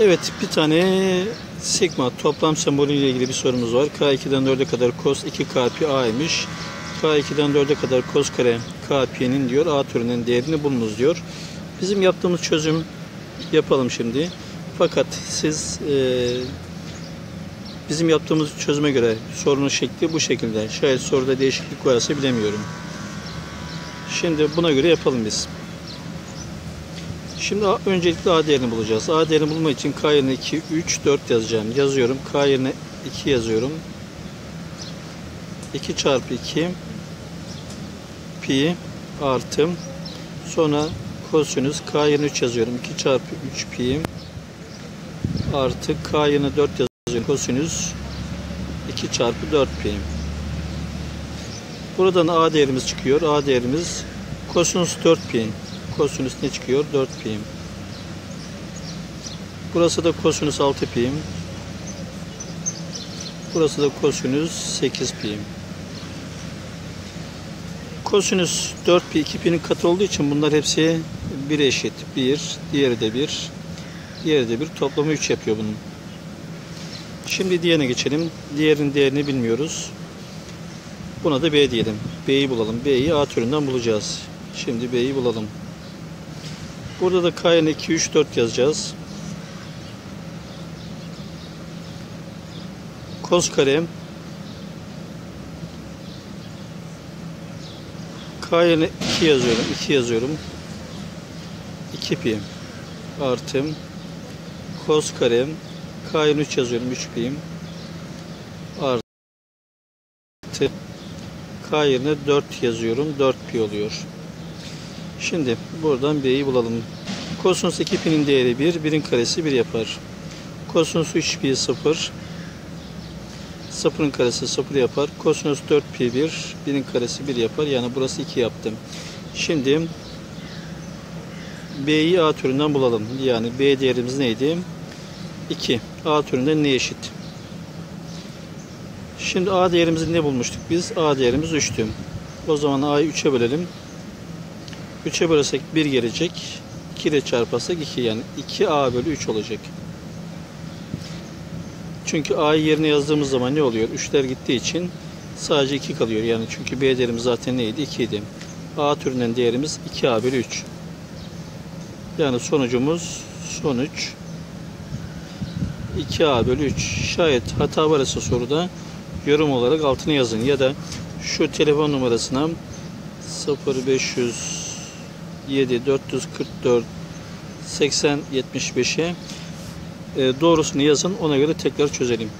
Evet bir tane sigma toplam sembolü ile ilgili bir sorumuz var. K2'den 4'e kadar cos 2 kpi a'ymış. K2'den 4'e kadar cos kare kpi'nin diyor A türünün değerini bulunuz diyor. Bizim yaptığımız çözüm yapalım şimdi. Fakat siz e, bizim yaptığımız çözüme göre sorunun şekli bu şekilde. Şayet soruda değişiklik varsa bilemiyorum. Şimdi buna göre yapalım biz. Şimdi öncelikle A değerini bulacağız. A değerini bulmak için K yerine 2, 3, 4 yazacağım. Yazıyorum. K yerine 2 yazıyorum. 2 çarpı 2 pi artı sonra kosinüs K yerine 3 yazıyorum. 2 çarpı 3 pi artı K yerine 4 yazıyorum. Kosinüs 2 çarpı 4 pi. Buradan A değerimiz çıkıyor. A değerimiz kosinüs 4 pi. Kosinüs ne çıkıyor? 4 pi. Burası da kosinüs 6 pi. Burası da kosinüs 8 pi. Kosinüs 4 pi 2 pi'nin katı olduğu için bunlar hepsi 1 eşit. 1, diğeri de 1, diğeri de 1. Toplamı 3 yapıyor bunun. Şimdi diğerine geçelim. Diğerinin değerini bilmiyoruz. Buna da B diyelim. B'yi bulalım. B'yi A türünden bulacağız. Şimdi B'yi bulalım. Burada da K yerine 2, 3, 4 yazacağız. Kos kare K yerine 2 yazıyorum. 2 yazıyorum. 2 pi artı kos kare K yerine 3 yazıyorum. 3 pi artı K yerine 4 yazıyorum. 4 pi oluyor. Şimdi buradan B'yi bulalım. Kosinüs 2 pi'nin değeri 1, 1'in karesi 1 yapar. Kosinüs 3 pi 0, 0'ın karesi 0 yapar. Kosinüs 4 pi 1, 1'in karesi 1 yapar. Yani burası 2 yaptım. Şimdi B'yi A türünden bulalım. Yani B değerimiz neydi? 2. A türünden ne eşit? Şimdi A değerimizi ne bulmuştuk biz? A değerimiz 3'tü. O zaman A'yı 3'e bölelim. 3'e bölsek 1 gelecek. 2 ile çarparsak 2 yani 2A bölü 3 olacak. Çünkü A'yı yerine yazdığımız zaman ne oluyor? 3'ler gittiği için sadece 2 kalıyor. Yani çünkü B değerimiz zaten neydi? 2 idi. A türünden değerimiz 2A bölü 3. Yani sonucumuz sonuç 2A bölü 3. Şayet hata varsa soruda yorum olarak altına yazın. Ya da şu telefon numarasına 0500 7 444 80 75'e doğrusunu yazın ona göre tekrar çözelim.